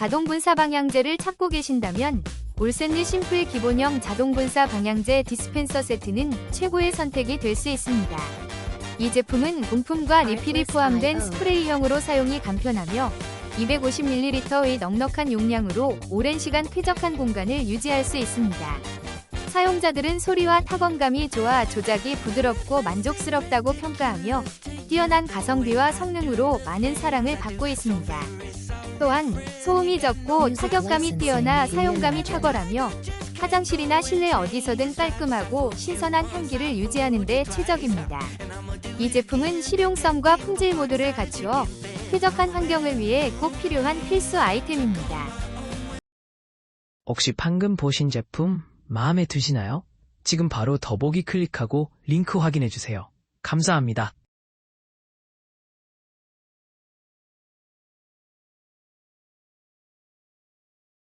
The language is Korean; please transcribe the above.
자동 분사 방향제를 찾고 계신다면 올센리 심플 기본형 자동 분사 방향제 디스펜서 세트는 최고의 선택이 될 수 있습니다. 이 제품은 본품과 리필이 포함된 스프레이형으로 사용이 간편하며 250ml의 넉넉한 용량으로 오랜 시간 쾌적한 공간을 유지할 수 있습니다. 사용자들은 소리와 타건감이 좋아 조작이 부드럽고 만족스럽다고 평가하며 뛰어난 가성비와 성능으로 많은 사랑을 받고 있습니다. 또한 소음이 적고 타격감이 뛰어나 사용감이 탁월하며 화장실이나 실내 어디서든 깔끔하고 신선한 향기를 유지하는 데 최적입니다. 이 제품은 실용성과 품질 모두를 갖추어 쾌적한 환경을 위해 꼭 필요한 필수 아이템입니다. 혹시 방금 보신 제품 마음에 드시나요? 지금 바로 더보기 클릭하고 링크 확인해주세요. 감사합니다.